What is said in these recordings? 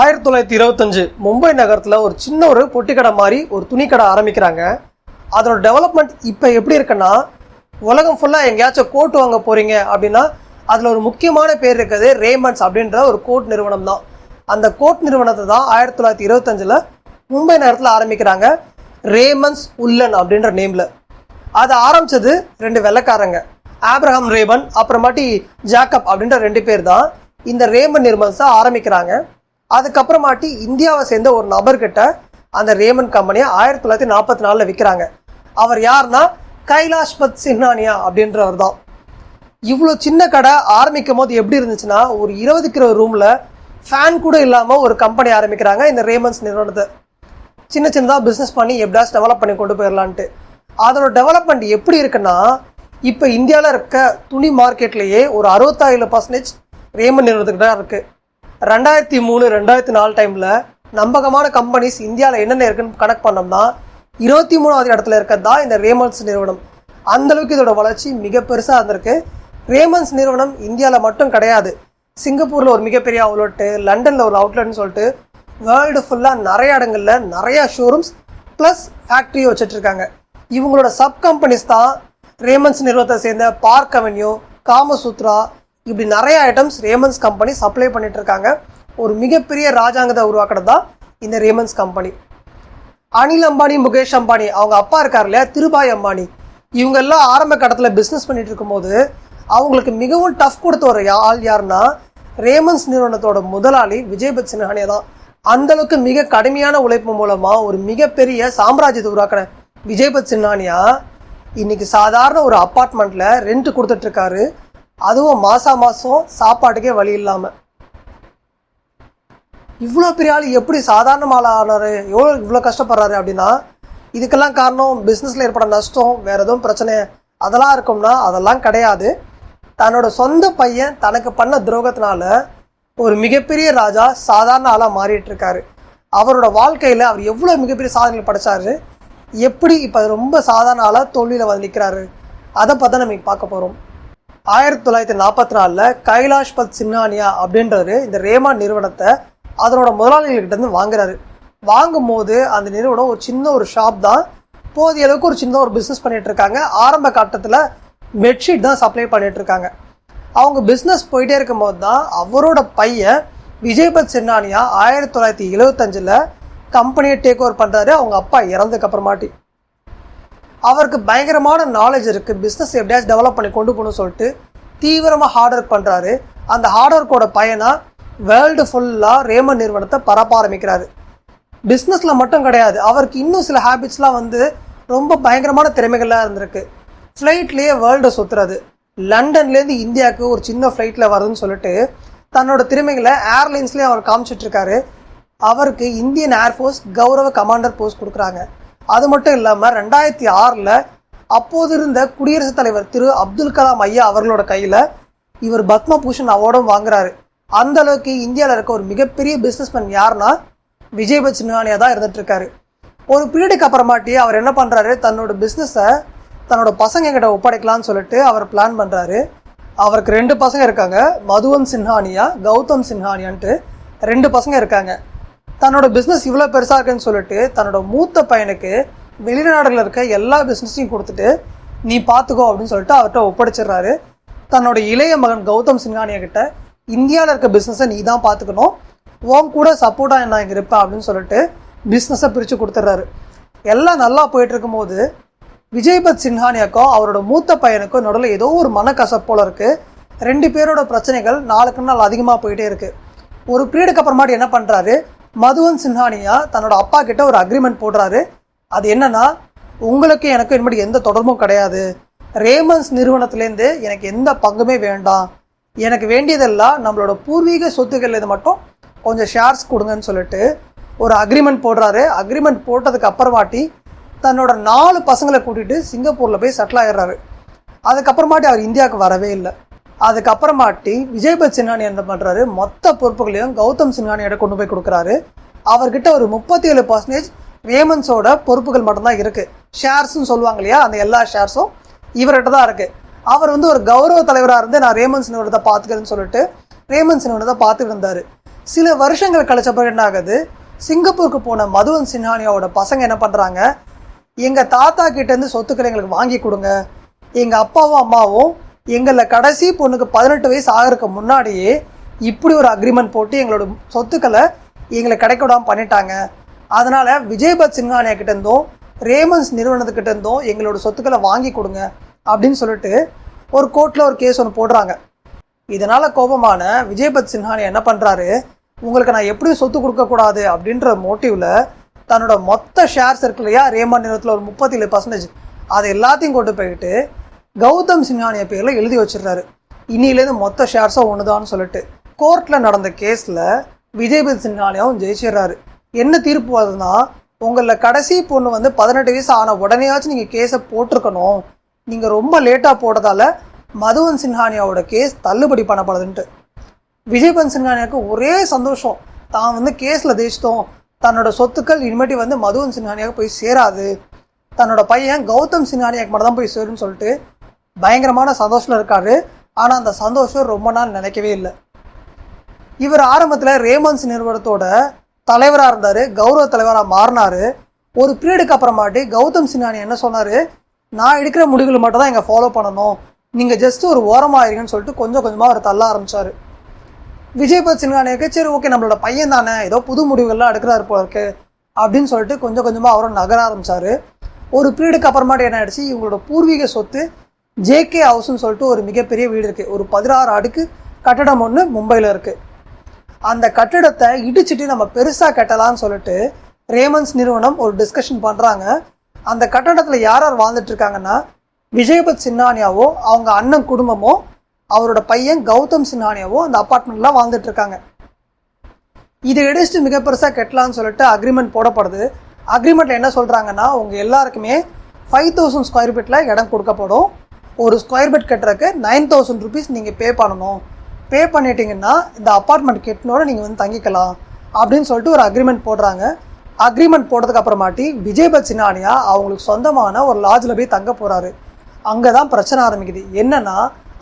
ஆயிரத்தி தொள்ளாயிரத்தி இருபத்தஞ்சு மும்பை நகரத்தில் ஒரு சின்ன ஒரு பொட்டி கடை மாதிரி ஒரு துணி கடை ஆரம்பிக்கிறாங்க. அதோட டெவலப்மெண்ட் இப்போ எப்படி இருக்குன்னா உலகம் ஃபுல்லாக எங்கேயாச்சும் கோட் வாங்க போகிறீங்க அப்படின்னா அதில் ஒரு முக்கியமான பேர் இருக்குது ரேமண்ட்ஸ் அப்படின்ற ஒரு கோட் நிறுவனம் தான். அந்த கோட் நிறுவனத்தை தான் ஆயிரத்தி தொள்ளாயிரத்தி இருபத்தஞ்சில் மும்பை நகரத்தில் ஆரம்பிக்கிறாங்க ரேமன்ஸ் உல்லன் அப்படின்ற நேமில் அதை ஆரம்பித்தது ரெண்டு வெள்ளைக்காரங்க. ஆப்ரஹாம் ரேமன் அப்புறமாட்டி ஜாக்கப் அப்படின்ற ரெண்டு பேர் தான் இந்த ரேமன் நிறுவனத்தை ஆரம்பிக்கிறாங்க. அதுக்கப்புறமாட்டி இந்தியாவை சேர்ந்த ஒரு நபர்கிட்ட அந்த ரேமன் கம்பெனியை ஆயிரத்தி தொள்ளாயிரத்தி நாற்பத்தி நாலில் விற்கிறாங்க அவர் யாருன்னா? கைலாஷ் பத் சின்னானியா அப்படின்றவர் தான். இவ்வளோ சின்ன கடை ஆரம்பிக்கும் போது எப்படி இருந்துச்சுன்னா ஒரு இருபது கிலோ ரூமில் ஃபேன் கூட இல்லாமல் ஒரு கம்பெனி ஆரம்பிக்கிறாங்க இந்த ரேமன்ஸ் நிறுவனத்தை. சின்ன சின்னதாக பிஸ்னஸ் பண்ணி எப்படியாச்சும் டெவலப் பண்ணி கொண்டு போயிடலான்ட்டு அதோட டெவலப்மெண்ட் எப்படி இருக்குன்னா இப்போ இந்தியாவில் இருக்க துணி மார்க்கெட்லேயே ஒரு அறுபத்தாயிரம் பர்சன்டேஜ் ரேமன் நிறுவனத்துக்கு தான் இருக்குது ரெண்டாயிரத்தி மூணு ரெண்டாயிரத்தி நாலு டைமில் நம்பகமான கம்பெனிஸ் இந்தியாவில் என்னென்ன இருக்குன்னு கனெக்ட் பண்ணோம்னா இருபத்தி மூணாவது இடத்துல இருக்கிறது தான் இந்த ரேமன்ஸ் நிறுவனம். அந்த அளவுக்கு இதோட வளர்ச்சி மிக பெருசாக இருந்திருக்கு. ரேமன்ஸ் நிறுவனம் இந்தியாவில் மட்டும் கிடையாது. சிங்கப்பூரில் ஒரு மிகப்பெரிய அவுட்லெட்டு லண்டனில் ஒரு அவுட்லெட்னு சொல்லிட்டு வேர்ல்டு ஃபுல்லாக நிறைய இடங்களில் நிறையா ஷோரூம்ஸ் ப்ளஸ் ஃபேக்ட்ரியும் வச்சிட்ருக்காங்க இவங்களோட சப் கம்பெனிஸ் தான் ரேமன்ஸ் நிறுவனத்தை சேர்ந்த பார்க் அவென்யூ காமசூத்ரா இப்படி நிறைய ஐட்டம்ஸ் ரேமன்ஸ் கம்பெனி சப்ளை பண்ணிட்டு இருக்காங்க ஒரு மிகப்பெரிய ராஜாங்கத்தை உருவாக்குறது தான் இந்த ரேமன்ஸ் கம்பெனி அனில் அம்பானி முகேஷ் அம்பானி அவங்க அப்பா இருக்கார் இல்லையா? திருபாய் அம்பானி. இவங்க எல்லாம் ஆரம்ப கட்டத்தில் பிஸ்னஸ் பண்ணிட்டு இருக்கும்போது அவங்களுக்கு மிகவும் டஃப் கொடுத்த ஒரு ஆள் யாருன்னா ரேமன்ஸ் நிறுவனத்தோட முதலாளி விஜய்பத் சின்ஹானியா தான். அந்தளவுக்கு மிக கடுமையான உழைப்பு மூலமாக ஒரு மிகப்பெரிய சாம்ராஜ்யத்தை உருவாக்கின விஜய்பத் சின்ஹானியா இன்னைக்கு சாதாரண ஒரு அப்பார்ட்மெண்ட்டில் ரெண்ட் கொடுத்துட்ருக்காரு அதுவும் மாசா மாசம் சாப்பாட்டுக்கே வழி இல்லாம. இவ்வளோ பெரிய ஆள் எப்படி சாதாரண ஆள் ஆனாரு எவ்வளோ இவ்வளோ கஷ்டப்படுறாரு அப்படின்னா இதுக்கெல்லாம் காரணம் பிஸ்னஸில் ஏற்பட நஷ்டம் வேற எதுவும் பிரச்சனை அதெல்லாம் இருக்கும்னா அதெல்லாம் கிடையாது. தன்னோட சொந்த பையன் தனக்கு பண்ண துரோகத்தினால ஒரு மிகப்பெரிய ராஜா சாதாரண ஆளாக மாறிட்டு இருக்காரு. அவரோட வாழ்க்கையில் அவர் எவ்வளோ மிகப்பெரிய சாதனைகள் படைச்சாரு? எப்படி இப்போ ரொம்ப சாதாரண ஆளாக தோல்வியில் வந்து நிற்கிறாரு அதை பார்த்தா நம்ம பார்க்க போகிறோம் ஆயிரத்தி தொள்ளாயிரத்தி நாற்பத்தி நாலில் கைலாஷ் பத் சின்ஹானியா அப்படின்றவர் இந்த ரேமான் நிறுவனத்தை அதனோட முதலாளிகள்கிட்ட இருந்து வாங்குறாரு. வாங்கும்போது அந்த நிறுவனம் ஒரு சின்ன ஒரு ஷாப் தான். போதிய அளவுக்கு ஒரு சின்ன ஒரு பிஸ்னஸ் பண்ணிட்டு இருக்காங்க. ஆரம்ப கட்டத்தில் பெட்ஷீட் தான் சப்ளை பண்ணிட்டு இருக்காங்க. அவங்க பிஸ்னஸ் போயிட்டே இருக்கும்போது தான் அவரோட பையன் விஜய்பத் சின்னானியா ஆயிரத்தி தொள்ளாயிரத்தி எழுவத்தஞ்சில் கம்பெனியை டேக் ஓவர் பண்ணுறாரு அவங்க அப்பா இறந்ததுக்கு அப்புறமாட்டி. அவருக்கு பயங்கரமான நாலேஜ் இருக்குது பிஸ்னஸ் எப்படியாச்சும் டெவலப் பண்ணி கொண்டு போகணும்னு சொல்லிட்டு தீவிரமாக ஹார்ட் ஒர்க் பண்ணுறாரு அந்த ஹார்ட் ஒர்க்கோட பயனாக வேர்ல்டு ஃபுல்லாக ரேமன் நிறுவனத்தை பரப்ப ஆரம்பிக்கிறாரு. பிஸ்னஸில் மட்டும் கிடையாது. அவருக்கு இன்னும் சில ஹேபிட்ஸ்லாம் வந்து ரொம்ப பயங்கரமான திறமைகள்லாம் இருந்திருக்கு. ஃப்ளைட்லேயே வேர்ல்டை சுற்றுறது லண்டன்லேருந்து இந்தியாவுக்கு ஒரு சின்ன ஃப்ளைட்டில் வருதுன்னு சொல்லிட்டு தன்னோட திறமைகளை ஏர்லைன்ஸ்லேயே அவர் காமிச்சிட்ருக்காரு அவருக்கு இந்தியன் ஏர்ஃபோர்ஸ் கௌரவ கமாண்டர் போஸ்ட் கொடுக்குறாங்க. அது மட்டும் இல்லாமல் ரெண்டாயிரத்தி ஆறில் அப்போது இருந்த குடியரசுத் தலைவர் திரு அப்துல் கலாம் ஐயா அவர்களோட கையில் இவர் பத்ம பூஷன் அவார்டும் வாங்குறாரு. அந்த அளவுக்கு இந்தியாவில் இருக்க ஒரு மிகப்பெரிய பிஸ்னஸ்மேன் யாருன்னா விஜய் பச்சனானியா தான் இருந்துட்டு இருக்காரு. ஒரு பீரியடுக்கு அப்புறமாட்டி அவர் என்ன பண்ணுறாரு தன்னோட பிஸ்னஸை தன்னோட பசங்க கிட்ட ஒப்படைக்கலாம்னு சொல்லிட்டு அவர் பிளான் பண்ணுறாரு அவருக்கு ரெண்டு பசங்க இருக்காங்க. மதுவன் சின்ஹானியா கௌதம் சின்ஹானியான்ட்டு ரெண்டு பசங்க இருக்காங்க. தன்னோட பிஸ்னஸ் இவ்வளோ பெருசாக இருக்குன்னு சொல்லிட்டு தன்னோட மூத்த பையனுக்கு வெளிநாடுகளில் இருக்க எல்லா பிஸ்னஸையும் கொடுத்துட்டு நீ பார்த்துக்கோ அப்படின்னு சொல்லிட்டு அவர்கிட்ட ஒப்படைச்சிடுறாரு. தன்னோட இளைய மகன் கௌதம் சின்ஹானியா கிட்ட இந்தியாவில் இருக்க பிஸ்னஸை நீ தான் பார்த்துக்கணும் உன் கூட சப்போர்ட்டாக நான் இங்கே இருப்பேன் அப்படின்னு சொல்லிட்டு பிஸ்னஸை பிரித்து கொடுத்துட்றாரு. எல்லாம் நல்லா போயிட்டு இருக்கும்போது விஜய்பத் சின்ஹானியாக்கும் அவரோட மூத்த பையனுக்கும் நடுவில் ஏதோ ஒரு மனக்கசப்போல் இருக்குது ரெண்டு பேரோட பிரச்சனைகள் நாளுக்கு நாள் அதிகமாக போயிட்டே இருக்குது ஒரு பீரியடுக்கு அப்புறமாட்டி என்ன பண்ணுறாரு மதுவன் சின்ஹானியா தன்னோட அப்பா கிட்ட ஒரு அக்ரிமெண்ட் போடுறாரு. அது என்னன்னா உங்களுக்கு எனக்கு இனிமேல் எந்த தொடர்பும் கிடையாது. ரேமன்ஸ் நிறுவனத்திலேருந்து எனக்கு எந்த பங்குமே வேண்டாம். எனக்கு வேண்டியதெல்லாம் நம்மளோட பூர்வீக சொத்துக்கள் இது மட்டும் கொஞ்சம் ஷேர்ஸ் கொடுங்கன்னு சொல்லிட்டு ஒரு அக்ரிமெண்ட் போடுறாரு. அக்ரிமெண்ட் போட்டதுக்கு அப்புறமாட்டி தன்னோட நாலு பசங்களை கூட்டிகிட்டு சிங்கப்பூரில் போய் செட்டில் ஆயிடுறாரு. அதுக்கப்புறமாட்டி அவர் இந்தியாவுக்கு வரவே இல்லை. அதுக்கப்புறமாட்டி விஜய்பத் சின்ஹானி என்ன பண்ணுறாரு மொத்த பொறுப்புகளையும் கௌதம் சின்ஹானியோட கொண்டு போய் கொடுக்குறாரு. அவர்கிட்ட ஒரு முப்பத்தி ஏழு பர்சன்டேஜ் ரேமன்ஸோட பொறுப்புகள் மட்டும்தான் இருக்குது ஷேர்ஸ்னு சொல்லுவாங்க இல்லையா? அந்த எல்லா ஷேர்ஸும் இவர்கிட்ட தான் இருக்குது அவர் வந்து ஒரு கௌரவ தலைவராக இருந்து நான் ரேமன்ஸ் நிறுவனத்தை பார்த்துக்கிறேன்னு சொல்லிட்டு ரேமன்ஸ் நிறுவனத்தை பார்த்துட்டு இருந்தார். சில வருஷங்கள் கழிச்ச பிறகு என்ன ஆகுது? சிங்கப்பூருக்கு போன மதுவன் சின்ஹானியாவோட பசங்க என்ன பண்ணுறாங்க எங்கள் தாத்தா கிட்டேருந்து சொத்துக்களை எங்களுக்கு வாங்கி கொடுங்க. எங்கள் அப்பாவும் அம்மாவும் எங்களில் கடைசி பொண்ணுக்கு பதினெட்டு வயசு ஆகிறதுக்கு முன்னாடியே இப்படி ஒரு அக்ரிமெண்ட் போட்டு எங்களோட சொத்துக்களை எங்களை கிடைக்க விடாம பண்ணிட்டாங்க. அதனால் விஜயபத் சிங்கானியா கிட்டேருந்தும் ரேமன்ஸ் நிறுவனத்துக்கிட்ட இருந்தும் எங்களோட சொத்துக்களை வாங்கி கொடுங்க அப்படின்னு சொல்லிட்டு ஒரு கோர்ட்டில் ஒரு கேஸ் ஒன்று போடுறாங்க. இதனால் கோபமான விஜயபத் சின்ஹானியா என்ன பண்ணுறாரு உங்களுக்கு நான் எப்படியும் சொத்து கொடுக்கக்கூடாது அப்படின்ற மோட்டிவில் தன்னோட மொத்த ஷேர்ஸ் இருக்கு இல்லையா ரேமான் நிறுவனத்தில் ஒரு முப்பத்தி ஏழு பர்சன்டேஜ் அதை எல்லாத்தையும் கொண்டு போய்கிட்டு கௌதம் சின்ஹானியா பேரில் எழுதி வச்சிடுறாரு. இன்னிலேருந்து மொத்த ஷேர்ஸும் ஒன்றுதான்னு சொல்லிட்டு. கோர்ட்டில் நடந்த கேஸில் விஜயபதி சின்ஹானியாவும் ஜெயிச்சிடுறாரு. என்ன தீர்ப்பு வருதுன்னா உங்களில் கடைசி பொண்ணு வந்து பதினெட்டு வயசு ஆன உடனேயாச்சும் நீங்கள் கேஸை போட்டிருக்கணும். நீங்கள் ரொம்ப லேட்டாக போட்டதால மதுவன் சின்ஹானியாவோட கேஸ் தள்ளுபடி பண்ணப்படுதுன்ட்டு. விஜயபன் சின்ஹானியாவுக்கு ஒரே சந்தோஷம். தான் வந்து கேஸில் ஜெயிச்சிட்டோம். தன்னோட சொத்துக்கள் இனிமேட்டி வந்து மதுவன் சின்ஹானியாவுக்கு போய் சேராது. தன்னோட பையன் கௌதம் சின்ஹானியாக்கு மட்டும் தான் போய் சேரும்னு சொல்லிட்டு பயங்கரமான சந்தோஷத்தில் இருக்காரு. ஆனால் அந்த சந்தோஷம் ரொம்ப நாள் நினைக்கவே இல்லை. இவர் ஆரம்பத்தில் ரேமன்ஸ் நிறுவனத்தோட தலைவராக இருந்தார். கௌரவ தலைவராக மாறினார். ஒரு பீரியடுக்கு அப்புறமாட்டி கௌதம் சின்ஹானி என்ன சொன்னார்? நான் எடுக்கிற முடிவுகளை மட்டும் தான் இங்கே ஃபாலோ பண்ணணும். நீங்கள் ஜஸ்ட் ஒரு ஓரமாக இருங்கன்னு சொல்லிட்டு கொஞ்சம் கொஞ்சமாக அவர் தள்ள ஆரம்பித்தார் விஜயபத் சின்ஹானியாக்கு சரி ஓகே நம்மளோட பையன் தானே ஏதோ புது முடிவுகள்லாம் எடுக்கிறாரு போல இருக்கு அப்படின்னு சொல்லிட்டு கொஞ்சம் கொஞ்சமாக அவரும் நகர ஆரம்பித்தார் ஒரு பீரியடுக்கு அப்புறமாட்டி என்ன ஆயிடுச்சு? இவங்களோட பூர்வீக சொத்து ஜேகே ஹவுஸ்னு சொல்லிட்டு ஒரு மிகப்பெரிய வீடு இருக்குது ஒரு பதினாறு அடுக்கு கட்டடம் ஒன்று மும்பையில் இருக்குது அந்த கட்டடத்தை இடிச்சிட்டு நம்ம பெருசாக கட்டலாம்னு சொல்லிட்டு ரேமன்ஸ் நிறுவனம் ஒரு டிஸ்கஷன் பண்ணுறாங்க அந்த கட்டடத்தில் யார் யார் வாழ்ந்துட்டுருக்காங்கன்னா விஜயபத் சின்னானியாவோ அவங்க அண்ணன் குடும்பமோ அவரோட பையன் கௌதம் சின்னானியாவோ அந்த அப்பார்ட்மெண்ட்லாம் வாழ்ந்துட்டுருக்காங்க இதை இடிச்சிட்டு மிக பெருசாக கட்டலான்னு சொல்லிட்டு அக்ரிமெண்ட் போடப்படுது. அக்ரிமெண்ட்டில் என்ன சொல்கிறாங்கன்னா அவங்க எல்லாருக்குமே ஃபைவ் தௌசண்ட் ஸ்கொயர் ஃபீட்டில் இடம் கொடுக்கப்படும். ஒரு ஸ்கொயர் பெட் கட்டுறதுக்கு நைன் தௌசண்ட் ருபீஸ் நீங்கள் பே பண்ணணும். பே பண்ணிட்டீங்கன்னா இந்த அப்பார்ட்மெண்ட் கெட்டினோட நீங்கள் வந்து தங்கிக்கலாம். அப்படின்னு சொல்லிட்டு ஒரு அக்ரிமெண்ட் போடுறாங்க. அக்ரிமெண்ட் போட்டதுக்கு அப்புறமாட்டி விஜயபத் சின்னானியா அவங்களுக்கு சொந்தமான ஒரு லாட்ஜில் போய் தங்க போகிறாரு அங்கே தான் பிரச்சனை ஆரம்பிக்குது. என்னன்னா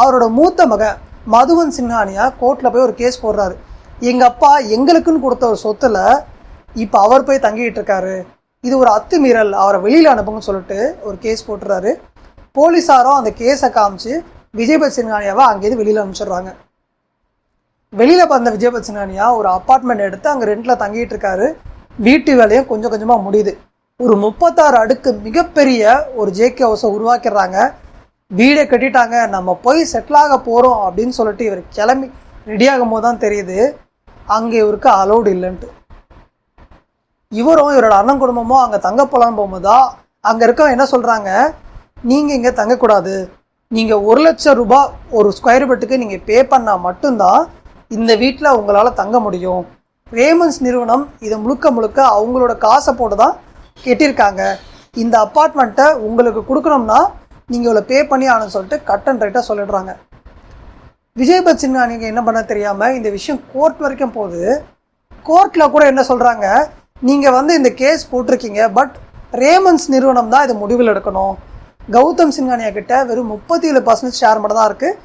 அவரோட மூத்த மகன் மதுவன் சின்னானியா கோர்ட்டில் போய் ஒரு கேஸ் போடுறாரு. எங்கள் அப்பா எங்களுக்குன்னு கொடுத்த ஒரு சொத்துல இப்போ அவர் போய் தங்கிட்டு இருக்காரு. இது ஒரு அத்துமீறல். அவரை வெளியில் அனுப்புங்கன்னு சொல்லிட்டு ஒரு கேஸ் போட்டுறாரு. போலீஸாரும் அந்த கேஸை காமிச்சு விஜயபத் சின்ஹானியாவை அங்கேருந்து வெளியில் அனுப்பிச்சிடுறாங்க. வெளியில் வந்த விஜயபத் சின்ஹானியா ஒரு அப்பார்ட்மெண்ட் எடுத்து அங்கே ரெண்டில் தங்கிட்டு இருக்காரு. வீட்டு வேலையும் கொஞ்சம் கொஞ்சமாக முடியுது. ஒரு முப்பத்தாறு அடுக்கு மிகப்பெரிய ஒரு ஜேகே ஹவுஸை உருவாக்கிடுறாங்க. வீடை கட்டிட்டாங்க. நம்ம போய் செட்டில் ஆக போகிறோம் அப்படின்னு சொல்லிட்டு இவர் கிளம்பி ரெடியாகும் போது தான் தெரியுது. அங்கே இவருக்கு அலௌடு இல்லைன்ட்டு. இவரும் இவரோட அண்ணன் குடும்பமும் அங்கே தங்க போகலான்னு போகும்போது தான் அங்கே இருக்கவங்க என்ன சொல்கிறாங்க நீங்கள் இங்கே தங்கக்கூடாது. நீங்கள் ஒரு லட்சம் ரூபாய் ஒரு ஸ்கொயர் ஃபீட்டுக்கு நீங்கள் பே பண்ணால் மட்டும்தான் இந்த வீட்டில் உங்களால் தங்க முடியும். ரேமன்ஸ் நிறுவனம் இதை முழுக்க முழுக்க அவங்களோட காசை போட்டு தான் கெட்டியிருக்காங்க. இந்த அப்பார்ட்மெண்ட்டை உங்களுக்கு கொடுக்கணும்னா நீங்கள் இவ்வளோ பே பண்ணி ஆகணும்னு சொல்லிட்டு கட் அண்ட் ரைட்டாக சொல்லிடுறாங்க. விஜய் பச்சன் நீங்கள் என்ன பண்ண தெரியாமல் இந்த விஷயம் கோர்ட் வரைக்கும் போகுது. கோர்ட்டில் கூட என்ன சொல்கிறாங்க நீங்கள் வந்து இந்த கேஸ் போட்டிருக்கீங்க பட் ரேமன்ஸ் நிறுவனம் தான் இதை முடிவில் எடுக்கணும். கௌதம் சிங்கானியா கிட்ட வெறும் முப்பத்தி ஏழு பர்சன்ட் ஷேர் மட்டும் தான் இருக்குது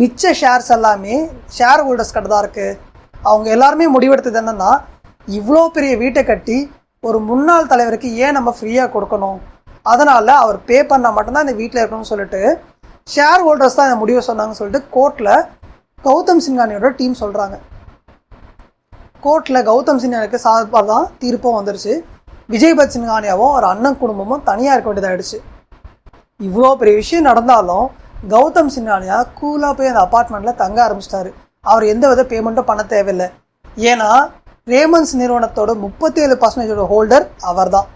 மிச்ச ஷேர்ஸ் எல்லாமே ஷேர் ஹோல்டர்ஸ் கிட்ட தான் இருக்குது அவங்க எல்லாருமே முடிவெடுத்தது என்னென்னா இவ்வளோ பெரிய வீட்டை கட்டி ஒரு முன்னாள் தலைவருக்கு ஏன் நம்ம ஃப்ரீயாக கொடுக்கணும்? அதனால் அவர் பே பண்ணால் மட்டும்தான் இந்த வீட்டில் இருக்கணும்னு சொல்லிட்டு ஷேர் ஹோல்டர்ஸ் தான் இந்த முடிவை சொன்னாங்கன்னு சொல்லிட்டு கோர்ட்டில் கௌதம் சிங்கானியோட டீம் சொல்கிறாங்க கோர்ட்டில் கௌதம் சிங்கானிக்கு சார்பாக தான் தீர்ப்பும் வந்துருச்சு. விஜய் பத் சிங்கானியாவும் ஒரு அண்ணன் குடும்பமும் தனியாக இருக்க வேண்டியதாகிடுச்சு இவ்வளோ பெரிய விஷயம் நடந்தாலும் கௌதம் சின்னானியா கூலாக போய் அந்த அப்பார்ட்மெண்ட்டில் தங்க ஆரம்பிச்சிட்டாரு. அவர் எந்த வித பேமெண்ட்டும் பண்ண தேவையில்லை. ஏன்னா ரேமன்ஸ் நிறுவனத்தோட முப்பத்தி ஏழு பர்சன்டேஜோட ஹோல்டர் அவர் தான்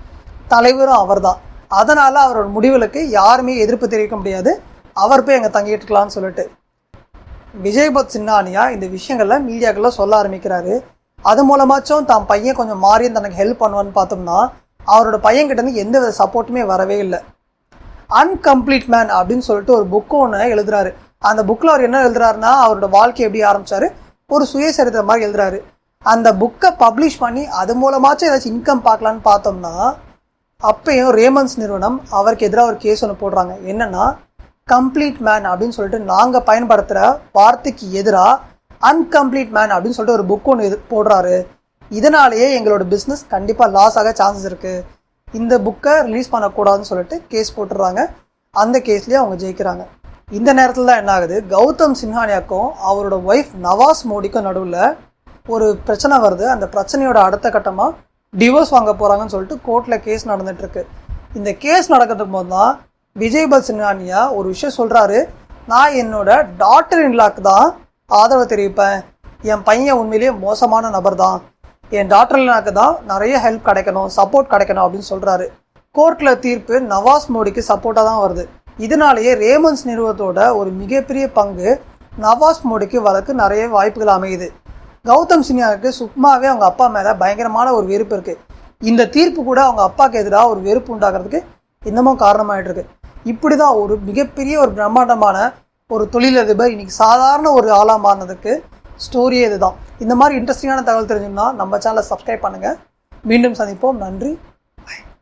தலைவரும் அவர் தான் அதனால் அவரோட முடிவுகளுக்கு யாருமே எதிர்ப்பு தெரிவிக்க முடியாது. அவர் போய் அங்கே தங்கிட்டு இருக்கலாம்னு சொல்லிட்டு. விஜய்பத் சின்னானியா இந்த விஷயங்கள்ல மீடியாக்கெல்லாம் சொல்ல ஆரம்பிக்கிறாரு. அது மூலமாச்சும் தான் பையன் கொஞ்சம் மாறி தனக்கு ஹெல்ப் பண்ணுவான்னு பார்த்தோம்னா அவரோட பையன்கிட்ட இருந்து எந்த வித சப்போர்ட்டுமே வரவே இல்லை. அன்கம்ப்ளீட் மேன் அப்படின்னு சொல்லிட்டு ஒரு புக் ஒன்று எழுதுறாரு. அந்த புக்கில் அவர் என்ன எழுதுறாருன்னா அவரோட வாழ்க்கை எப்படி ஆரம்பிச்சாரு? ஒரு சுயசரித்திர மாதிரி எழுதுறாரு. அந்த புக்கை பப்ளிஷ் பண்ணி அது மூலமாச்சும் ஏதாச்சும் இன்கம் பார்க்கலான்னு பார்த்தோம்னா அப்பயும் ரேமன்ஸ் நிறுவனம் அவருக்கு எதிராக ஒரு கேஸ் ஒன்று போடுறாங்க. என்னன்னா கம்ப்ளீட் மேன் அப்படின்னு சொல்லிட்டு நாங்கள் பயன்படுத்துகிற வார்த்தைக்கு எதிராக அன்கம்ப்ளீட் மேன் அப்படின்னு சொல்லிட்டு ஒரு புக் ஒன்று போடுறாரு. இதனாலேயே எங்களோட பிஸ்னஸ் கண்டிப்பாக லாஸ் ஆக சான்சஸ் இருக்குது இந்த புக்கை ரிலீஸ் பண்ணக்கூடாதுன்னு சொல்லிட்டு கேஸ் போட்டுடுறாங்க. அந்த கேஸ்லேயே அவங்க ஜெயிக்கிறாங்க. இந்த நேரத்தில் தான் என்ன ஆகுது கௌதம் சின்ஹானியாக்கும் அவரோட ஒய்ஃப் நவாஸ் மோடிக்கும் நடுவில் ஒரு பிரச்சனை வருது. அந்த பிரச்சனையோட அடுத்த கட்டமாக டிவோர்ஸ் வாங்க போகிறாங்கன்னு சொல்லிட்டு கோர்ட்டில் கேஸ் நடந்துட்டுருக்கு. இந்த கேஸ் நடக்கிறதுக்கு போது தான் விஜய்பல் சின்ஹானியா ஒரு விஷயம் சொல்கிறாரு நான் என்னோட டாக்டர் இன்லாக்கு தான் ஆதரவு தெரிவிப்பேன். என் பையன் உண்மையிலேயே மோசமான நபர் தான் என் டாக்டர்னாக்கு தான் நிறைய ஹெல்ப் கிடைக்கணும் சப்போர்ட் கிடைக்கணும் அப்படின்னு சொல்கிறாரு கோர்ட்டில் தீர்ப்பு நவாஸ் மோடிக்கு சப்போர்ட்டாக தான் வருது. இதனாலேயே ரேமன்ஸ் நிறுவனத்தோட ஒரு மிகப்பெரிய பங்கு நவாஸ் மோடிக்கு வழக்கு நிறைய வாய்ப்புகள் அமையுது. கௌதம் சின்யாவுக்கு சும்மாவே அவங்க அப்பா மேலே பயங்கரமான ஒரு வெறுப்பு இருக்குது இந்த தீர்ப்பு கூட அவங்க அப்பாவுக்கு எதிராக ஒரு வெறுப்பு உண்டாகிறதுக்கு இன்னமும் காரணமாயிட்டு இருக்கு இப்படி தான் ஒரு மிகப்பெரிய ஒரு பிரம்மாண்டமான ஒரு தொழிலதிபர் இன்னைக்கு சாதாரண ஒரு ஆளாக மாறினதுக்கு ஸ்டோரியே இதுதான். இந்த மாதிரி இன்ட்ரெஸ்டிங்கான தகவல் தெரிஞ்சுன்னா நம்ம சேனலை சப்ஸ்கிரைப் பண்ணுங்கள் மீண்டும் சந்திப்போம். நன்றி.